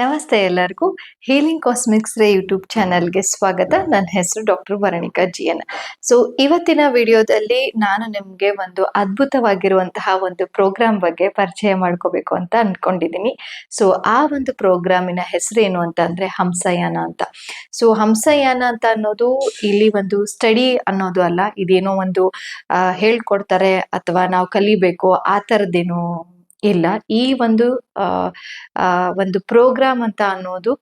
ನಮಸ್ತೆ ಎಲ್ಲರಿಗೂ. Healing cosmics ರೇ ಯೂಟ್ಯೂಬ್ ಚಾನಲ್ಗೆ ಸ್ವಾಗತ. ನನ್ನ ಹೆಸರು doctor Varanika G N so, ಇವತ್ತಿನ ವಿಡಿಯೋದಲ್ಲಿ ನಾನು ನಿಮಗೆ ಒಂದು ಅದ್ಭುತವಾಗಿರುವಂತಹ ಒಂದು ಪ್ರೋಗ್ರಾಮ್ ಬಗ್ಗೆ ಪರಿಚಯ ಮಾಡ್ಕೋಬೇಕು ಅಂತ ಅಂದ್ಕೊಂಡಿದ್ದೀನಿ ಸೊ, ಆ ಒಂದು ಪ್ರೋಗ್ರಾಮಿನ ಹೆಸರೇನು ಅಂತ ಅಂದರೆ ಹಂಸಯಾನ ಅಂತ. ಸೊ, ಹಂಸಯಾನ ಅಂತ ಅನ್ನೋದು ಇಲ್ಲಿ ಒಂದು ಸ್ಟಡಿ ಅನ್ನೋದು ಅಲ್ಲ, ಇದೇನೋ ಒಂದು ಹೇಳ್ಕೊಡ್ತಾರೆ ಅಥವಾ ನಾವು ಕಲಿಬೇಕು, ಆ ಥರದ್ದೇನು ಇಲ್ಲ. ಈ ಒಂದು ಒಂದು ಪ್ರೋಗ್ರಾಮ್ ಅಂತ ಅನ್ನೋದು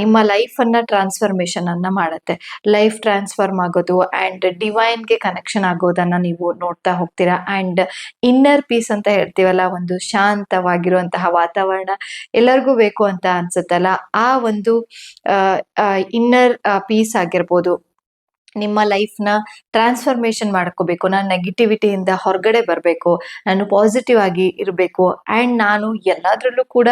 ನಿಮ್ಮ ಲೈಫ್ ಅನ್ನ ಟ್ರಾನ್ಸ್ಫರ್ಮೇಶನ್ ಅನ್ನ ಮಾಡುತ್ತೆ. ಲೈಫ್ ಟ್ರಾನ್ಸ್ಫಾರ್ಮ್ ಆಗೋದು ಅಂಡ್ ಡಿವೈನ್ಗೆ ಕನೆಕ್ಷನ್ ಆಗೋದನ್ನ ನೀವು ನೋಡ್ತಾ ಹೋಗ್ತೀರಾ ಅಂಡ್ ಇನ್ನರ್ ಪೀಸ್ ಅಂತ ಹೇಳ್ತೀವಲ್ಲ, ಒಂದು ಶಾಂತವಾಗಿರುವಂತಹ ವಾತಾವರಣ ಎಲ್ಲರಿಗೂ ಬೇಕು ಅಂತ ಅನ್ಸುತ್ತಲ್ಲ, ಆ ಒಂದು ಇನ್ನರ್ ಪೀಸ್ ಆಗಿರ್ಬೋದು ನಿಮ್ಮ ಲೈಫ್ನ ಟ್ರಾನ್ಸ್ಫಾರ್ಮೇಶನ್ ಮಾಡ್ಕೋಬೇಕು, ನಾನು ನೆಗೆಟಿವಿಟಿಯಿಂದ ಹೊರಗಡೆ ಬರಬೇಕು, ನಾನು ಪಾಸಿಟಿವ್ ಆಗಿ ಇರಬೇಕು ಆ್ಯಂಡ್ ನಾನು ಎಲ್ಲದರಲ್ಲೂ ಕೂಡ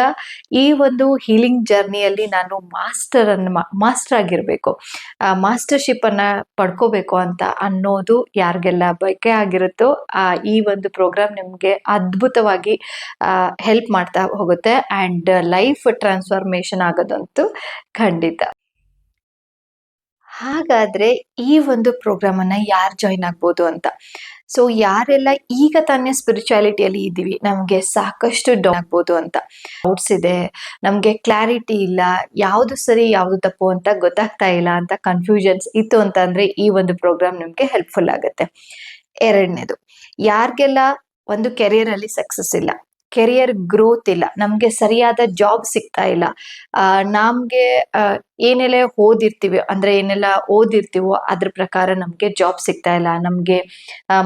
ಈ ಒಂದು ಹೀಲಿಂಗ್ ಜರ್ನಿಯಲ್ಲಿ ನಾನು ಮಾಸ್ಟರ್ ಅನ್ನು ಮಾಸ್ಟರ್ ಆಗಿರಬೇಕು. ಮಾಸ್ಟರ್ಶಿಪ್ ಅನ್ನ ಪಡ್ಕೋಬೇಕು ಅಂತ ಅನ್ನೋದು ಯಾರಿಗೆಲ್ಲ ಬಯಕೆ ಆಗಿರುತ್ತೋ ಈ ಒಂದು ಪ್ರೋಗ್ರಾಮ್ ನಿಮಗೆ ಅದ್ಭುತವಾಗಿ ಹೆಲ್ಪ್ ಮಾಡ್ತಾ ಹೋಗುತ್ತೆ ಆ್ಯಂಡ್ ಲೈಫ್ ಟ್ರಾನ್ಸ್ಫಾರ್ಮೇಶನ್ ಆಗೋದಂತೂ ಖಂಡಿತ. ಹಾಗಾದ್ರೆ ಈ ಒಂದು ಪ್ರೋಗ್ರಾಮ್ ಅನ್ನ ಯಾರು ಜಾಯ್ನ್ ಆಗ್ಬೋದು ಅಂತ? ಸೊ ಯಾರೆಲ್ಲ ಈಗ ತಾನೇ ಸ್ಪಿರಿಚುಯಾಲಿಟಿಯಲ್ಲಿ ಇದ್ದೀವಿ, ನಮಗೆ ಸಾಕಷ್ಟು ಡೌನ್ ಆಗ್ಬೋದು ಅಂತ. ಡೌಟ್ಸ್ ಇದೆ, ನಮಗೆ ಕ್ಲಾರಿಟಿ ಇಲ್ಲ, ಯಾವುದು ಸರಿ, ಯಾವುದು ತಪ್ಪು ಅಂತ ಗೊತ್ತಾಗ್ತಾ ಇಲ್ಲ ಅಂತ ಕನ್ಫ್ಯೂಷನ್ಸ್ ಇತ್ತು ಅಂತ ಅಂದರೆ ಈ ಒಂದು ಪ್ರೋಗ್ರಾಮ್ ನಿಮಗೆ ಹೆಲ್ಪ್ಫುಲ್ ಆಗುತ್ತೆ. ಎರಡನೇದು, ಯಾರಿಗೆಲ್ಲ ಒಂದು ಕೆರಿಯರ್ ಅಲ್ಲಿ ಸಕ್ಸಸ್ ಇಲ್ಲ ಕೆರಿಯರ್ ಗ್ರೋತ್ ಇಲ್ಲ. ನಮ್ಗೆ ಸರಿಯಾದ ಜಾಬ್ ಸಿಗ್ತಾ ಇಲ್ಲ. ನಮ್ಗೆ ಏನೆಲ್ಲ ಓದಿರ್ತೀವಿ, ಅಂದ್ರೆ ಏನೆಲ್ಲ ಓದಿರ್ತೀವೋ ಅದ್ರ ಪ್ರಕಾರ ನಮ್ಗೆ ಜಾಬ್ ಸಿಗ್ತಾ ಇಲ್ಲ. ನಮ್ಗೆ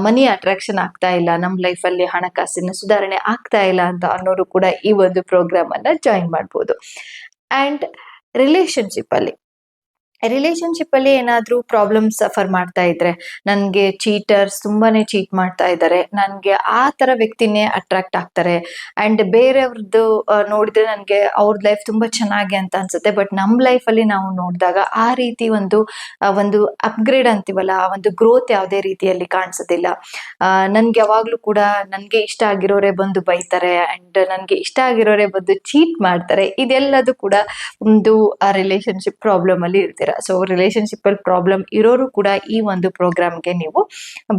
ಮನಿ ಅಟ್ರಾಕ್ಷನ್ ಆಗ್ತಾ ಇಲ್ಲ. ನಮ್ಮ ಲೈಫಲ್ಲಿ ಹಣಕಾಸಿನ ಸುಧಾರಣೆ ಆಗ್ತಾ ಇಲ್ಲ ಅಂತ ಅನ್ನೋರು ಕೂಡ ಈ ಒಂದು ಪ್ರೋಗ್ರಾಮ್ ಅನ್ನ ಜಾಯಿನ್ ಮಾಡ್ಬೋದು. ಅಂಡ್ ರಿಲೇಶನ್ಶಿಪ್ ಅಲ್ಲಿ ರಿಲೇಶನ್ಶಿಪ್ ಅಲ್ಲಿ ಏನಾದ್ರೂ ಪ್ರಾಬ್ಲಮ್ ಸಫರ್ ಮಾಡ್ತಾ ಇದ್ರೆ, ನನ್ಗೆ ಚೀಟರ್ಸ್ ತುಂಬಾನೇ ಚೀಟ್ ಮಾಡ್ತಾ ಇದ್ದಾರೆ ನನ್ಗೆ ಆ ತರ ವ್ಯಕ್ತಿನೇ ಅಟ್ರಾಕ್ಟ್ ಆಗ್ತಾರೆ. ಅಂಡ್ ಬೇರೆಯವ್ರದ್ದು ನೋಡಿದ್ರೆ ನನ್ಗೆ ಅವ್ರ ಲೈಫ್ ತುಂಬಾ ಚೆನ್ನಾಗಿ ಅಂತ ಅನ್ಸುತ್ತೆ ಬಟ್ ನಮ್ ಲೈಫ್ ಅಲ್ಲಿ ನಾವು ನೋಡಿದಾಗ ಆ ರೀತಿ ಒಂದು ಒಂದು ಅಪ್ಗ್ರೇಡ್ ಅಂತೀವಲ್ಲ, ಆ ಒಂದು ಗ್ರೋತ್ ಯಾವುದೇ ರೀತಿಯಲ್ಲಿ ಕಾಣಿಸೋದಿಲ್ಲ. ನನ್ಗೆ ಯಾವಾಗ್ಲೂ ಕೂಡ ನನ್ಗೆ ಇಷ್ಟ ಆಗಿರೋರೆ ಬಂದು ಬೈತಾರೆ ಅಂಡ್ ನನ್ಗೆ ಇಷ್ಟ ಆಗಿರೋರೆ ಬಂದು ಚೀಟ್ ಮಾಡ್ತಾರೆ, ಇದೆಲ್ಲದೂ ಕೂಡ ಒಂದು ರಿಲೇಶನ್ಶಿಪ್ ಪ್ರಾಬ್ಲಮ್ ಅಲ್ಲಿ ಇರ್ತೀರಾ ಸೊ ರಿಲೇಶನ್ಶಿಪ್ ಅಲ್ಲಿ ಪ್ರಾಬ್ಲಮ್ ಇರೋರು ಕೂಡ ಈ ಒಂದು ಪ್ರೋಗ್ರಾಮ್ಗೆ ನೀವು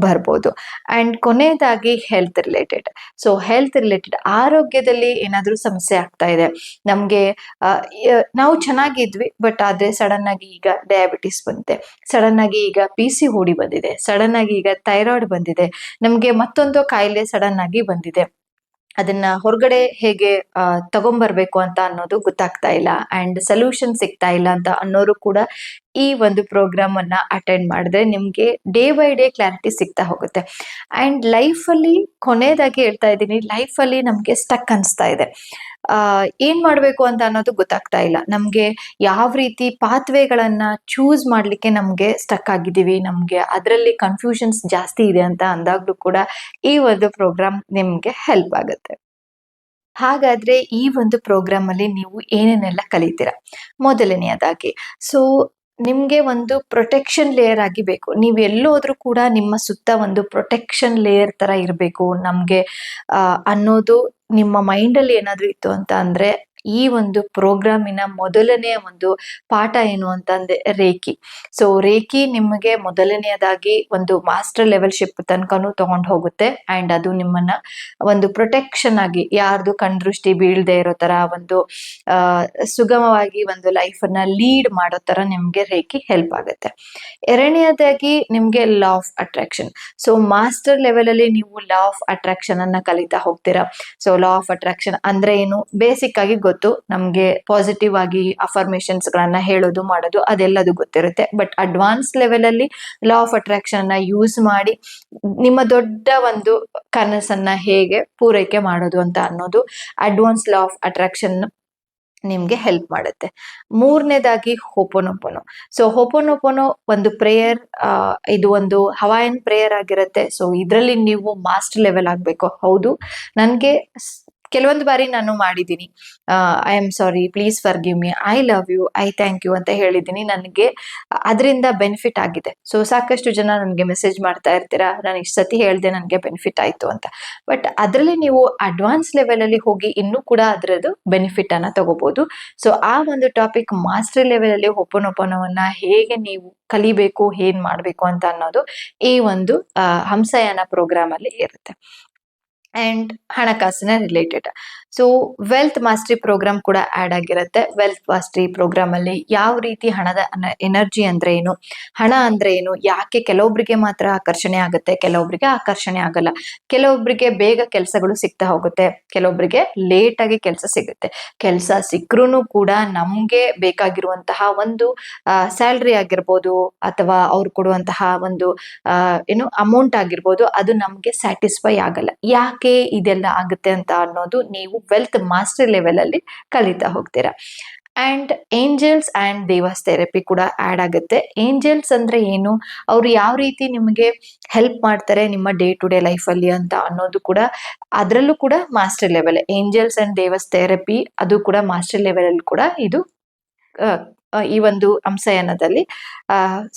ಬರ್ಬೋದು. ಅಂಡ್ ಕೊನೆಯದಾಗಿ health related so health related ಆರೋಗ್ಯದಲ್ಲಿ ಏನಾದರೂ ಸಮಸ್ಯೆ ಆಗ್ತಾ ಇದೆ. ನಮಗೆ ನಾವು ಚೆನ್ನಾಗಿದ್ವಿ ಬಟ್ ಆದ್ರೆ ಸಡನ್ ಆಗಿ ಈಗ ಡಯಾಬಿಟಿಸ್ ಬಂತೆ ಸಡನ್ ಆಗಿ ಈಗ ಪಿ ಸಿ ಓಡಿ ಬಂದಿದೆ. ಸಡನ್ ಆಗಿ ಈಗ ಥೈರಾಯ್ಡ್ ಬಂದಿದೆ. ನಮಗೆ ಮತ್ತೊಂದು ಕಾಯಿಲೆ ಸಡನ್ ಆಗಿ ಬಂದಿದೆ. ಅದನ್ನ ಹೊರಗಡೆ ಹೇಗೆ ತಗೊಂಬರ್ಬೇಕು ಅಂತ ಅನ್ನೋದು ಗೊತ್ತಾಗ್ತಾ ಇಲ್ಲ. ಅಂಡ್ ಸೊಲ್ಯೂಷನ್ ಸಿಗ್ತಾ ಇಲ್ಲ ಅಂತ ಅನ್ನೋರು ಕೂಡ ಈ ಒಂದು ಪ್ರೋಗ್ರಾಮ್ ಅನ್ನ ಅಟೆಂಡ್ ಮಾಡಿದ್ರೆ ನಿಮ್ಗೆ ಡೇ ಬೈ ಡೇ ಕ್ಲಾರಿಟಿ ಸಿಗ್ತಾ ಹೋಗುತ್ತೆ. ಅಂಡ್ ಲೈಫ್ ಅಲ್ಲಿ ಕೊನೆಯದಾಗಿ ಹೇಳ್ತಾ ಇದ್ದೀನಿ ಅಲ್ಲಿ ನಮ್ಗೆ ಸ್ಟಕ್ ಅನಿಸ್ತಾ ಇದೆ. ಆ, ಏನ್ ಮಾಡ್ಬೇಕು ಅಂತ ಅನ್ನೋದು ಗೊತ್ತಾಗ್ತಾ ಇಲ್ಲ. ನಮ್ಗೆ ಯಾವ ರೀತಿ ಪಾತ್ವೆಗಳನ್ನ ಚೂಸ್ ಮಾಡ್ಲಿಕ್ಕೆ ನಮ್ಗೆ ಸ್ಟಕ್ ಆಗಿದ್ದೀವಿ, ನಮ್ಗೆ ಅದರಲ್ಲಿ ಕನ್ಫ್ಯೂಷನ್ಸ್ ಜಾಸ್ತಿ ಇದೆ ಅಂತ ಅಂದಾಗ್ಲೂ ಕೂಡ ಈ ಒಂದು ಪ್ರೋಗ್ರಾಮ್ ನಿಮ್ಗೆ ಹೆಲ್ಪ್ ಆಗುತ್ತೆ. ಹಾಗಾದ್ರೆ ಈ ಒಂದು ಪ್ರೋಗ್ರಾಮ್ ಅಲ್ಲಿ ನೀವು ಏನೇನೆಲ್ಲ ಕಲಿತೀರಾ? ಮೊದಲನೆಯದಾಗಿ ಸೊ ನಿಮ್ಗೆ ಒಂದು ಪ್ರೊಟೆಕ್ಷನ್ ಲೇಯರ್ ಆಗಿ ಬೇಕು ನೀವು ಎಲ್ಲೋದ್ರೂ ಕೂಡ ನಿಮ್ಮ ಸುತ್ತ ಒಂದು ಪ್ರೊಟೆಕ್ಷನ್ ಲೇಯರ್ ತರ ಇರಬೇಕು. ನಮ್ಗೆ ಅನ್ನೋದು ನಿಮ್ಮ ಮೈಂಡ್ ಅಲ್ಲಿ ಏನಾದ್ರೂ ಇತ್ತು ಅಂತ ಅಂದ್ರೆ ಈ ಒಂದು ಪ್ರೋಗ್ರಾಮಿನ ಮೊದಲನೆಯ ಒಂದು ಪಾಠ ಏನು ಅಂತಂದ್ರೆ ರೇಖಿ. ಸೊ ರೇಖಿ ನಿಮಗೆ ಮೊದಲನೆಯದಾಗಿ ಒಂದು ಮಾಸ್ಟರ್ ಲೆವೆಲ್ ಶಿಪ್ ತನಕನೂ ತಗೊಂಡು ಹೋಗುತ್ತೆ. ಅಂಡ್ ಅದು ನಿಮ್ಮನ್ನ ಒಂದು ಪ್ರೊಟೆಕ್ಷನ್ ಆಗಿ ಯಾರ್ದು ಕಣ್ದೃಷ್ಟಿ ಬೀಳದೆ ಇರೋ ತರ ಒಂದು ಸುಗಮವಾಗಿ ಒಂದು ಲೈಫ್ ಅನ್ನ ಲೀಡ್ ಮಾಡೋ ತರ ನಿಮ್ಗೆ ರೇಖಿ ಹೆಲ್ಪ್ ಆಗುತ್ತೆ. ಎರಡನೆಯದಾಗಿ ನಿಮ್ಗೆ law of attraction so master level ಅಲ್ಲಿ ನೀವು ಲಾ ಆಫ್ ಅಟ್ರಾಕ್ಷನ್ ಅನ್ನ ಕಲಿತಾ ಹೋಗ್ತೀರಾ? ಸೊ ಲಾ ಆಫ್ ಅಟ್ರಾಕ್ಷನ್ ಅಂದ್ರೆ ಏನು? ಬೇಸಿಕ್ ಆಗಿ ಗೊತ್ತು. ನಮ್ಗೆ ಪಾಸಿಟಿವ್ ಆಗಿ ಅಫರ್ಮೇಶನ್ಸ್ ಗಳನ್ನ ಹೇಳೋದು, ಮಾಡೋದು ಅದೆಲ್ಲದು ಗೊತ್ತಿರುತ್ತೆ. ಬಟ್ ಅಡ್ವಾನ್ಸ್ ಲೆವೆಲ್ ಅಲ್ಲಿ ಲಾ ಆಫ್ ಅಟ್ರಾಕ್ಷನ್ ಅನ್ನ ಯೂಸ್ ಮಾಡಿ ನಿಮ್ಮ ದೊಡ್ಡ ಒಂದು ಕನಸನ್ನ ಹೇಗೆ ಪೂರೈಕೆ ಮಾಡೋದು ಅಂತ ಅನ್ನೋದು ಅಡ್ವಾನ್ಸ್ ಲಾ ಆಫ್ ಅಟ್ರಾಕ್ಷನ್ ನಿಮ್ಗೆ ಹೆಲ್ಪ್ ಮಾಡುತ್ತೆ. ಮೂರನೇದಾಗಿ ಹೋಪೋನೊಪೊನೊ ಸೊ ಹೋಪೋನೊಪೊನೊ ಒಂದು ಪ್ರೇಯರ್ ಇದು ಒಂದು ಹವಾಯನ್ ಪ್ರೇಯರ್ ಆಗಿರುತ್ತೆ. ಸೊ ಇದರಲ್ಲಿ ನೀವು ಮಾಸ್ಟರ್ ಲೆವೆಲ್ ಆಗಬೇಕು. ಹೌದು. ನನಗೆ ಕೆಲವೊಂದು ಬಾರಿ ನಾನು ಮಾಡಿದ್ದೀನಿ. I am sorry please forgive me I love you I thank you ಅಂತ ಹೇಳಿದ್ದೀನಿ. ನನಗೆ ಅದರಿಂದ ಬೆನಿಫಿಟ್ ಆಗಿದೆ. ಸೊ ಸಾಕಷ್ಟು ಜನ ನನಗೆ ಮೆಸೇಜ್ ಮಾಡ್ತಾ ಇರ್ತೀರಾ? ನಾನು ಇಷ್ಟು ಸತಿ ಹೇಳಿದೆ ನನಗೆ ಬೆನಿಫಿಟ್ ಆಯಿತು ಅಂತ. ಬಟ್ ಅದರಲ್ಲಿ ನೀವು ಅಡ್ವಾನ್ಸ್ ಲೆವೆಲಲ್ಲಿ ಹೋಗಿ ಇನ್ನೂ ಕೂಡ ಅದರದ್ದು ಬೆನಿಫಿಟ್ ಅನ್ನ ತಗೋಬಹುದು ಸೊ ಆ ಒಂದು ಟಾಪಿಕ್ ಮಾಸ್ಟರ್ ಲೆವೆಲಲ್ಲಿ ಒಪ್ಪನೊಪ್ಪನವನ್ನ ಹೇಗೆ ನೀವು ಕಲಿಬೇಕು, ಏನ್ ಮಾಡಬೇಕು ಅಂತ ಅನ್ನೋದು ಈ ಒಂದು ಹಂಸಯಾನ ಪ್ರೋಗ್ರಾಮ್ ಅಲ್ಲಿ ಇರುತ್ತೆ. ಅಂಡ್ ಹಣಕಾಸಿನ related so wealth mastery program ಕೂಡ ಆಡ್ ಆಗಿರುತ್ತೆ. ವೆಲ್ತ್ ಮಾಸ್ಟ್ರಿ ಪ್ರೋಗ್ರಾಮ್ ಅಲ್ಲಿ ಯಾವ ರೀತಿ ಹಣದ ಎನರ್ಜಿ ಅಂದ್ರೆ ಏನು, ಹಣ ಅಂದ್ರೆ ಏನು, ಯಾಕೆ ಕೆಲವೊಬ್ಬರಿಗೆ ಮಾತ್ರ ಆಕರ್ಷಣೆ ಆಗುತ್ತೆ ಕೆಲವೊಬ್ಬರಿಗೆ ಆಕರ್ಷಣೆ ಆಗಲ್ಲ. ಕೆಲವೊಬ್ಬರಿಗೆ ಬೇಗ ಕೆಲಸಗಳು ಸಿಗ್ತಾ ಹೋಗುತ್ತೆ ಕೆಲವೊಬ್ಬರಿಗೆ ಲೇಟ್ ಆಗಿ ಕೆಲಸ ಸಿಗುತ್ತೆ. ಕೆಲಸ ಸಿಕ್ಕರೂ ಕೂಡ ನಮ್ಗೆ ಬೇಕಾಗಿರುವಂತಹ ಒಂದು ಸ್ಯಾಲ್ರಿ ಆಗಿರ್ಬೋದು ಅಥವಾ ಅವ್ರು ಕೊಡುವಂತಹ ಒಂದು ಏನು ಅಮೌಂಟ್ ಆಗಿರ್ಬೋದು, ಅದು ನಮ್ಗೆ ಸ್ಯಾಟಿಸ್ಫೈ ಆಗಲ್ಲ. ಯಾಕೆ ಇದೆಲ್ಲ ಆಗುತ್ತೆ ಅಂತ ಅನ್ನೋದು ನೀವು ವೆಲ್ತ್ ಮಾಸ್ಟರ್ ಲೆವೆಲ್ ಅಲ್ಲಿ ಕಲಿತಾ ಹೋಗ್ತೀರಾ. ಅಂಡ್ ಏಂಜಲ್ಸ್ ಅಂಡ್ ದೇವಸ್ ಥೆರಪಿ ಕೂಡ ಆಡ್ ಆಗುತ್ತೆ. ಏಂಜಲ್ಸ್ ಅಂದ್ರೆ ಏನು? ಅವರು ಯಾವ ರೀತಿ ನಿಮಗೆ ಹೆಲ್ಪ್ ಮಾಡ್ತಾರೆ ನಿಮ್ಮ ಡೇ ಟು ಡೇ ಲೈಫ್ ಅಲ್ಲಿ ಅಂತ ಅನ್ನೋದು ಕೂಡ ಅದರಲ್ಲೂ ಕೂಡ ಮಾಸ್ಟರ್ ಲೆವೆಲ್ ಏಂಜಲ್ಸ್ ಅಂಡ್ ದೇವಸ್ ಥೆರಪಿ ಅದು ಕೂಡ ಮಾಸ್ಟರ್ ಲೆವೆಲಲ್ಲಿ ಕೂಡ ಇದು ಈ ಒಂದು ಅಂಶಯಾನದಲ್ಲಿ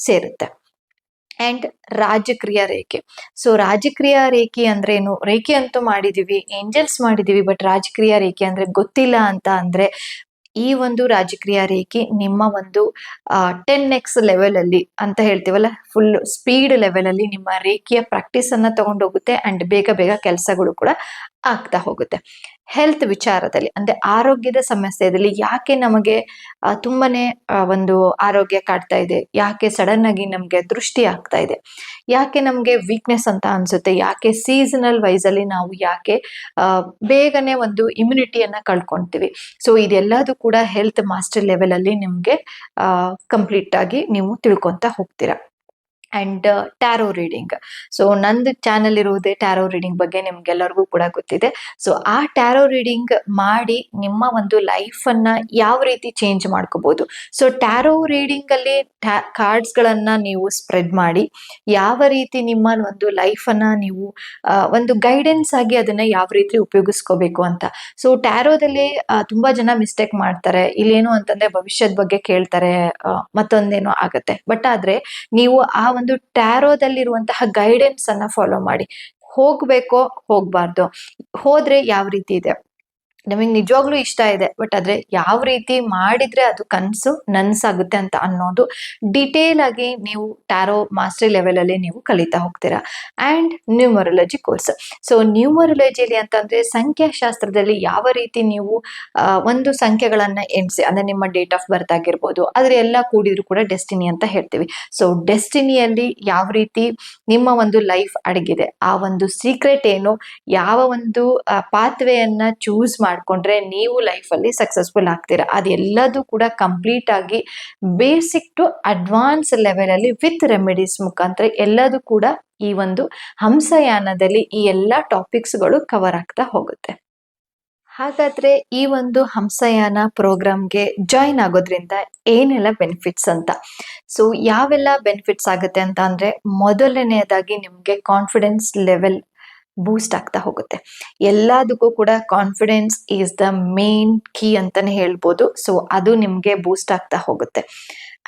ಸೇರುತ್ತೆ. ಅಂಡ್ ರಾಜಕ್ರಿಯಾ ರೇಖೆ. ಸೊ ರಾಜಕ್ರಿಯಾ ರೇಖೆ ಅಂದ್ರೆ ಏನು? ರೇಖೆ ಅಂತೂ ಮಾಡಿದೀವಿ ಏಂಜಲ್ಸ್ ಮಾಡಿದೀವಿ ಬಟ್ ರಾಜಕ್ರಿಯಾ ರೇಖೆ ಅಂದ್ರೆ ಗೊತ್ತಿಲ್ಲ ಅಂತ ಅಂದ್ರೆ, ಈ ಒಂದು ರಾಜಕ್ರಿಯಾ ರೇಖೆ ನಿಮ್ಮ ಒಂದು ಟೆನ್ ಎಕ್ಸ್ ಲೆವೆಲ್ ಅಲ್ಲಿ ಅಂತ ಹೇಳ್ತೀವಲ್ಲ? ಫುಲ್ ಸ್ಪೀಡ್ ಲೆವೆಲ್ ಅಲ್ಲಿ ನಿಮ್ಮ ರೇಖೆಯ ಪ್ರಾಕ್ಟೀಸ್ ಅನ್ನ ತಗೊಂಡೋಗುತ್ತೆ ಅಂಡ್ ಬೇಗ ಬೇಗ ಕೆಲಸಗಳು ಕೂಡ ಆಗ್ತಾ ಹೋಗುತ್ತೆ. ಹೆಲ್ತ್ ವಿಚಾರದಲ್ಲಿ, ಅಂದ್ರೆ ಆರೋಗ್ಯದ ಸಮಸ್ಯೆದಲ್ಲಿ ಯಾಕೆ ನಮಗೆ ತುಂಬಾನೇ ಒಂದು ಆರೋಗ್ಯ ಕಾಡ್ತಾ ಇದೆ, ಯಾಕೆ ಸಡನ್ ಆಗಿ ನಮ್ಗೆ ದೃಷ್ಟಿ ಆಗ್ತಾ ಇದೆ, ಯಾಕೆ ನಮ್ಗೆ ವೀಕ್ನೆಸ್ ಅಂತ ಅನ್ಸುತ್ತೆ, ಯಾಕೆ ಸೀಸನಲ್ ವೈಸ್ ಅಲ್ಲಿ ನಾವು ಯಾಕೆ ಬೇಗನೆ ಒಂದು ಇಮ್ಯುನಿಟಿಯನ್ನ ಕಳ್ಕೊಂತೀವಿ. ಸೊ ಇದೆಲ್ಲದೂ ಕೂಡ ಹೆಲ್ತ್ ಮಾಸ್ಟರ್ ಲೆವೆಲ್ ಅಲ್ಲಿ ನಿಮ್ಗೆ ಕಂಪ್ಲೀಟ್ ಆಗಿ ನೀವು ತಿಳ್ಕೊಂತ ಹೋಗ್ತೀರಾ. ಅಂಡ್ ಟ್ಯಾರೋ ರೀಡಿಂಗ್ ಸೊ ನಂದು ಚಾನಲ್ ಇರುವುದೇ ಟ್ಯಾರೋ ರೀಡಿಂಗ್ ಬಗ್ಗೆ ನಿಮ್ಗೆಲ್ಲರಿಗೂ ಕೂಡ ಗೊತ್ತಿದೆ. ಸೊ ಆ ಟ್ಯಾರೋ ರೀಡಿಂಗ್ ಮಾಡಿ ನಿಮ್ಮ ಒಂದು ಲೈಫ್ ಅನ್ನ ಯಾವ ರೀತಿ ಚೇಂಜ್ ಮಾಡ್ಕೋಬಹುದು ಸೊ ಟ್ಯಾರೋ ರೀಡಿಂಗ್ ಅಲ್ಲಿ ಕಾರ್ಡ್ಸ್ ಗಳನ್ನ ನೀವು ಸ್ಪ್ರೆಡ್ ಮಾಡಿ, ಯಾವ ರೀತಿ ನಿಮ್ಮ ಒಂದು ಲೈಫ್ ಅನ್ನ ನೀವು ಒಂದು ಗೈಡೆನ್ಸ್ ಆಗಿ ಅದನ್ನ ಯಾವ ರೀತಿ ಉಪಯೋಗಿಸ್ಕೋಬೇಕು ಅಂತ. ಸೊ ಟ್ಯಾರೋದಲ್ಲಿ ತುಂಬಾ ಜನ ಮಿಸ್ಟೇಕ್ ಮಾಡ್ತಾರೆ. ಇಲ್ಲೇನು ಅಂತಂದ್ರೆ ಭವಿಷ್ಯದ ಬಗ್ಗೆ ಕೇಳ್ತಾರೆ ಮತ್ತೊಂದೇನೋ ಆಗತ್ತೆ. ಬಟ್ ಆದ್ರೆ, ನೀವು ಆ ಒಂದು ಟ್ಯಾರೋದಲ್ಲಿರುವಂತಹ ಗೈಡೆನ್ಸ್ ಅನ್ನ ಫಾಲೋ ಮಾಡಿ. ಹೋಗ್ಬೇಕೋ ಹೋಗ್ಬಾರ್ದು? ಹೋದ್ರೆ ಯಾವ ರೀತಿ ಇದೆ? ನಮಗೆ ನಿಜವಾಗ್ಲೂ ಇಷ್ಟ ಇದೆ, ಬಟ್ ಆದ್ರೆ ಯಾವ ರೀತಿ ಮಾಡಿದ್ರೆ ಅದು ಕನ್ಸು ನನ್ಸಾಗುತ್ತೆ ಅಂತ ಅನ್ನೋದು ಡಿಟೇಲ್ ಆಗಿ ನೀವು ಟ್ಯಾರೋ ಮಾಸ್ಟರ್ ಲೆವೆಲ್ ಅಲ್ಲಿ ನೀವು ಕಲಿತಾ ಹೋಗ್ತೀರಾ. ಅಂಡ್ ನ್ಯೂಮರೊಲಜಿ ಕೋರ್ಸ್ ಸೊ ನ್ಯೂಮರೊಲಜಿಲಿ ಅಂತಂದ್ರೆ ಸಂಖ್ಯಾಶಾಸ್ತ್ರದಲ್ಲಿ ಯಾವ ರೀತಿ ನೀವು ಒಂದು ಸಂಖ್ಯೆಗಳನ್ನ ಎಣಿಸಿ, ಅಂದ್ರೆ ನಿಮ್ಮ ಡೇಟ್ ಆಫ್ ಬರ್ತ್ ಆಗಿರ್ಬೋದು, ಆದ್ರೆ ಎಲ್ಲ ಕೂಡಿದ್ರು ಕೂಡ ಡೆಸ್ಟಿನಿ ಅಂತ ಹೇಳ್ತೀವಿ. ಸೊ ಡೆಸ್ಟಿನಿಯಲ್ಲಿ ಯಾವ ರೀತಿ ನಿಮ್ಮ ಒಂದು ಲೈಫ್ ಅಡಗಿದೆ, ಆ ಒಂದು ಸೀಕ್ರೆಟ್ ಏನು, ಯಾವ ಒಂದು ಪಾತ್ವೆಯನ್ನ ಚೂಸ್ ಮಾಡ್ಕೊಂಡ್ರೆ ನೀವು ಲೈಫಲ್ಲಿ ಸಕ್ಸಸ್ಫುಲ್ ಆಗ್ತೀರಾ. ಅದೆಲ್ಲದೂ ಕೂಡ ಕಂಪ್ಲೀಟ್ ಆಗಿ ಬೇಸಿಕ್ ಟು ಅಡ್ವಾನ್ಸ್ ಲೆವೆಲ್ ಅಲ್ಲಿ ವಿತ್ ರೆಮಿಡೀಸ್ ಮುಖಾಂತರ ಎಲ್ಲದೂ ಕೂಡ ಈ ಒಂದು ಹಂಸಯಾನದಲ್ಲಿ ಈ ಎಲ್ಲ ಟಾಪಿಕ್ಸ್ಗಳು ಕವರ್ ಆಗ್ತಾ ಹೋಗುತ್ತೆ. ಹಾಗಾದ್ರೆ ಈ ಒಂದು ಹಂಸಯಾನ ಪ್ರೋಗ್ರಾಮ್ಗೆ ಜಾಯಿನ್ ಆಗೋದ್ರಿಂದ ಏನೆಲ್ಲ ಬೆನಿಫಿಟ್ಸ್ ಅಂತ? ಸೊ ಯಾವೆಲ್ಲ ಬೆನಿಫಿಟ್ಸ್ ಆಗುತ್ತೆ ಅಂತ ಅಂದ್ರೆ ಮೊದಲನೆಯದಾಗಿ ನಿಮ್ಗೆ ಕಾನ್ಫಿಡೆನ್ಸ್ ಲೆವೆಲ್ ಬೂಸ್ಟ್ ಆಗ್ತಾ ಹೋಗುತ್ತೆ. ಎಲ್ಲದಕ್ಕೂ ಕೂಡ confidence is the main key ಅಂತಾನೆ ಹೇಳ್ಬೋದು. ಸೊ ಅದು ನಿಮಗೆ ಬೂಸ್ಟ್ ಆಗ್ತಾ ಹೋಗುತ್ತೆ.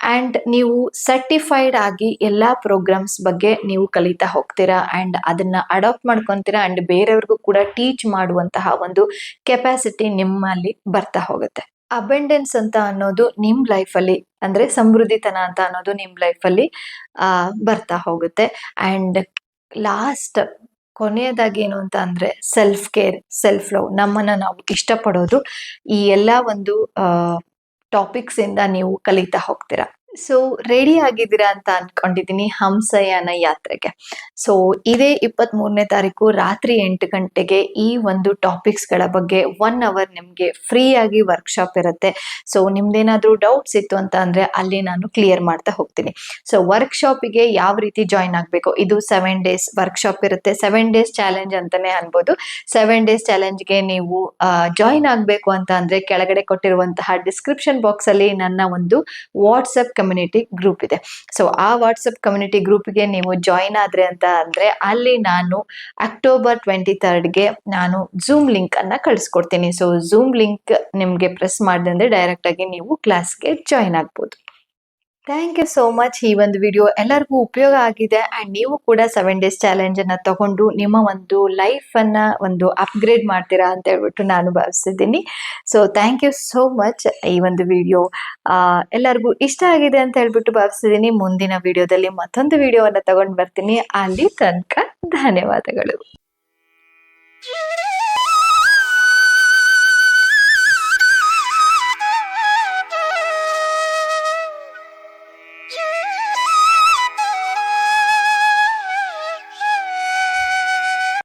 ಆ್ಯಂಡ್ ನೀವು ಸರ್ಟಿಫೈಡ್ ಆಗಿ ಎಲ್ಲ ಪ್ರೋಗ್ರಾಮ್ಸ್ ಬಗ್ಗೆ ನೀವು ಕಲಿತಾ ಹೋಗ್ತೀರಾ? ಅಂಡ್ ಅದನ್ನ ಅಡಾಪ್ಟ್ ಮಾಡ್ಕೊತೀರಾ? ಅಂಡ್ ಬೇರೆಯವ್ರಿಗೂ ಕೂಡ ಟೀಚ್ ಮಾಡುವಂತಹ ಒಂದು ಕೆಪಾಸಿಟಿ ನಿಮ್ಮಲ್ಲಿ ಬರ್ತಾ ಹೋಗುತ್ತೆ. ಅಬೆಂಡೆನ್ಸ್ ಅಂತ ಅನ್ನೋದು ನಿಮ್ಮ ಲೈಫಲ್ಲಿ ಅಂದರೆ ಸಮೃದ್ಧಿತನ ಅಂತ ಅನ್ನೋದು ನಿಮ್ಮ ಲೈಫಲ್ಲಿ ಬರ್ತಾ ಹೋಗುತ್ತೆ. ಅಂಡ್ ಲಾಸ್ಟ್ ಕೊನೆಯದಾಗಿ ಏನು ಅಂತ ಅಂದ್ರೆ ಸೆಲ್ಫ್ ಕೇರ್ ಸೆಲ್ಫ್ ಲವ್ ನಮ್ಮನ್ನ ನಾವು ಇಷ್ಟಪಡೋದು ಈ ಎಲ್ಲ ಒಂದು ಟಾಪಿಕ್ಸ್ ಇಂದ ನೀವು ಕಲಿತಾ ಹೋಗ್ತೀರಾ. ಸೊ ರೆಡಿ ಆಗಿದ್ದೀರಾ ಅಂತ ಅನ್ಕೊಂಡಿದೀನಿ ಹಂಸಯಾನ ಯಾತ್ರೆಗೆ. ಸೊ ಇದೇ ಇಪ್ಪತ್ತ್ ಮೂರನೇ ತಾರೀಕು ರಾತ್ರಿ ಎಂಟು ಗಂಟೆಗೆ ಈ ಒಂದು ಟಾಪಿಕ್ಸ್ಗಳ ಬಗ್ಗೆ ಒನ್ ಅವರ್ ನಿಮಗೆ ಫ್ರೀ ಆಗಿ ವರ್ಕ್ಶಾಪ್ ಇರುತ್ತೆ. ಸೊ ನಿಮ್ದೇನಾದರೂ ಡೌಟ್ಸ್ ಇತ್ತು ಅಂತ ಅಂದರೆ ಅಲ್ಲಿ ನಾನು ಕ್ಲಿಯರ್ ಮಾಡ್ತಾ ಹೋಗ್ತೀನಿ. ಸೊ ವರ್ಕ್ಶಾಪಿಗೆ ಯಾವ ರೀತಿ ಜಾಯಿನ್ ಆಗಬೇಕು? ಇದು ಸೆವೆನ್ ಡೇಸ್ ವರ್ಕ್ಶಾಪ್ ಇರುತ್ತೆ. ಸೆವೆನ್ ಡೇಸ್ ಚಾಲೆಂಜ್ ಅಂತಾನೆ ಅನ್ಬೋದು. ಸೆವೆನ್ ಡೇಸ್ ಚಾಲೆಂಜ್ಗೆ ನೀವು ಜಾಯಿನ್ ಆಗಬೇಕು ಅಂತ ಅಂದರೆ ಕೆಳಗಡೆ ಕೊಟ್ಟಿರುವಂತಹ ಡಿಸ್ಕ್ರಿಪ್ಷನ್ ಬಾಕ್ಸ್ ಅಲ್ಲಿ ನನ್ನ ಒಂದು ವಾಟ್ಸಪ್ ಕಮ್ಯುನಿಟಿ ಗ್ರೂಪ್ ಇದೆ. ಸೊ ಆ ವಾಟ್ಸಪ್ ಕಮ್ಯುನಿಟಿ ಗ್ರೂಪ್ಗೆ ನೀವು ಜಾಯಿನ್ ಆದ್ರೆ ಅಂತ ಅಂದ್ರೆ ಅಲ್ಲಿ ನಾನು ಅಕ್ಟೋಬರ್ ಟ್ವೆಂಟಿ ತರ್ಡ್ಗೆ ನಾನು ಝೂಮ್ ಲಿಂಕ್ ಅನ್ನ ಕಳಿಸ್ಕೊಡ್ತೀನಿ. ಸೊ ಝೂಮ್ ಲಿಂಕ್ ನಿಮಗೆ ಪ್ರೆಸ್ ಮಾಡಿದ್ರೆ ಡೈರೆಕ್ಟ್ ಆಗಿ ನೀವು ಕ್ಲಾಸ್ಗೆ ಜಾಯಿನ್ ಆಗ್ಬೋದು. ಥ್ಯಾಂಕ್ ಯು ಸೋ ಮಚ್ ಈ ಒಂದು ವಿಡಿಯೋ ಎಲ್ಲರಿಗೂ ಉಪಯೋಗ ಆಗಿದೆ. ಅಂಡ್ ನೀವು ಕೂಡ ಸೆವೆನ್ ಡೇಸ್ ಚಾಲೆಂಜ್ ಅನ್ನ ತಗೊಂಡು ನಿಮ್ಮ ಒಂದು ಲೈಫ್ ಅನ್ನ ಒಂದು ಅಪ್ಗ್ರೇಡ್ ಮಾಡ್ತೀರಾ ಅಂತ ಹೇಳ್ಬಿಟ್ಟು ನಾನು ಭಾವಿಸಿದ್ದೀನಿ so thank you so much ಈ ಒಂದು ವಿಡಿಯೋ ಎಲ್ಲರಿಗೂ ಇಷ್ಟ ಆಗಿದೆ ಅಂತ ಹೇಳ್ಬಿಟ್ಟು ಭಾವಿಸಿದ್ದೀನಿ ಮುಂದಿನ ವಿಡಿಯೋದಲ್ಲಿ ಮತ್ತೊಂದು ವಿಡಿಯೋವನ್ನು ತಗೊಂಡು ಬರ್ತೀನಿ. ಅಲ್ಲಿ ತನಕ ಧನ್ಯವಾದಗಳು.